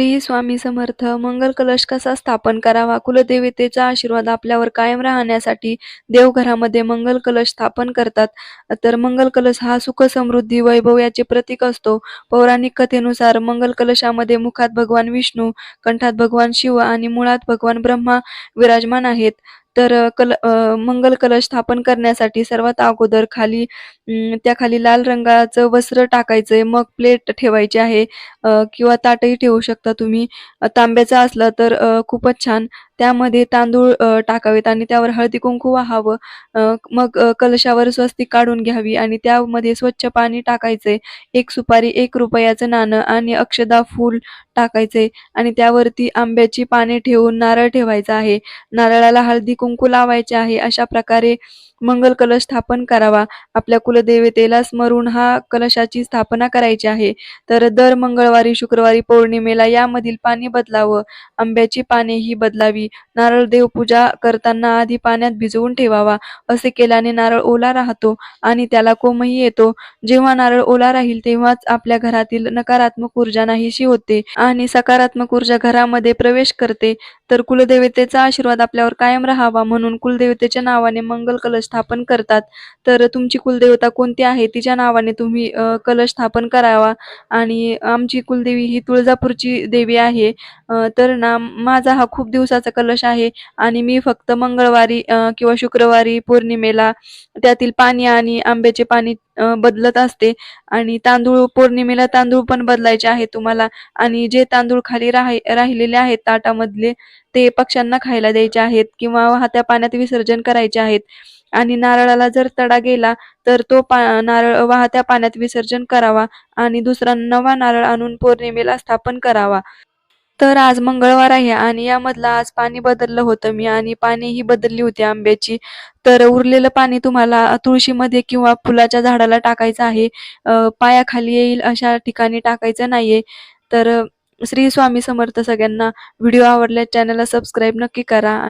श्री स्वामी समर्थ मंगल कलश कसा स्थापन करावा? कुलदेवतेचा आशीर्वाद आपल्यावर कायम राहण्यासाठी देवघरामध्ये मंगल कलश स्थापन करतात. तर मंगल कलश हा सुख समृद्धी वैभव याचे प्रतीक असतो. पौराणिक कथेनुसार मंगल कलशामध्ये मुखात भगवान विष्णू कंठात भगवान शिव आणि मुळात भगवान ब्रह्मा विराजमान आहेत. तर कल मंगल कलश स्थापन करण्यासाठी सर्वात अगोदर खाली त्या त्याखाली लाल रंगाचं वस्त्र टाकायचंय. मग प्लेट ठेवायची आहे. किंवा ताटही ठेवू शकता तुम्ही. तांब्याचा असला तर खूपच छान. त्यामध्ये तांदूळ टाकावेत आणि त्यावर हळदी कुंकू वाहावं. मग कलशावर स्वस्तिक काढून घ्यावी आणि त्यामध्ये स्वच्छ पाणी टाकायचे एक सुपारी एक रुपयाचं नाणं आणि अक्षदा फूल टाकायचे आणि त्यावरती आंब्याची पाने ठेवून नारळ ठेवायचा आहे. नारळाला हळदी कुंकू लावायचे आहे. अशा प्रकारे मंगल कलश स्थापन करावा. आपल्या कुलदेवतेला स्मरून हा कलशाची स्थापना करायची आहे. तर दर मंगळवारी शुक्रवारी पौर्णिमेला यामधील पाणी बदलावं. आंब्याची पाने ही बदलावी. नारळ देवपूजा करताना आधी पाण्यात भिजवून ठेवावा. असे केल्याने नारळ ओला राहतो आणि त्याला कोमही येतो. जेव्हा नारळ ओला राहील तेव्हाच आपल्या घरातील नकारात्मक ऊर्जा नाहीशी होते आणि सकारात्मक ऊर्जा घरामध्ये प्रवेश करते. तर कुलदेवतेचा आशीर्वाद आपल्यावर कायम राहावा म्हणून कुलदेवतेच्या नावाने मंगल कलश स्थापन करतात. तर तुमची कुलदेवता कोणती आहे? तिच्या नावाने तुम्ही कलश स्थापन करावा. आणि आमची कुलदेवी ही तुळजापूरची देवी आहे. तर ना माझा हा खूप दिवसाचा कलश आहे. आणि मी फक्त मंगळवारी किंवा शुक्रवारी पौर्णिमेला त्यातील पाणी आणि आंब्याचे पाणी बदलत असते. आणि तांदूळ पौर्णिमेला तांदूळ पण बदलायचे आहे तुम्हाला. आणि जे तांदूळ खाली राहि राहिलेले आहेत ताटामधले ते पक्ष्यांना खायला द्यायचे आहेत किंवा वाहत्या पाण्यात विसर्जन करायचे आहेत. आणि नारळाला जर तडा गेला तर तो पा नारळ वाहत्या पाण्यात विसर्जन करावा आणि दुसरा नवा नारळ आणून पौर्णिमेला स्थापन करावा. तर आज मंगळवार आहे आणि यामधलं आज पाणी बदललं होतं. मी आणि पाणी ही बदलली होती आंब्याची. तर उरलेलं पाणी तुम्हाला तुळशीमध्ये किंवा फुलाच्या झाडाला टाकायचं आहे. पायाखाली येईल अशा ठिकाणी टाकायचं नाहीये. तर श्री स्वामी समर्थ सगळ्यांना व्हिडिओ आवडल्यास चॅनलला सबस्क्राईब नक्की करा.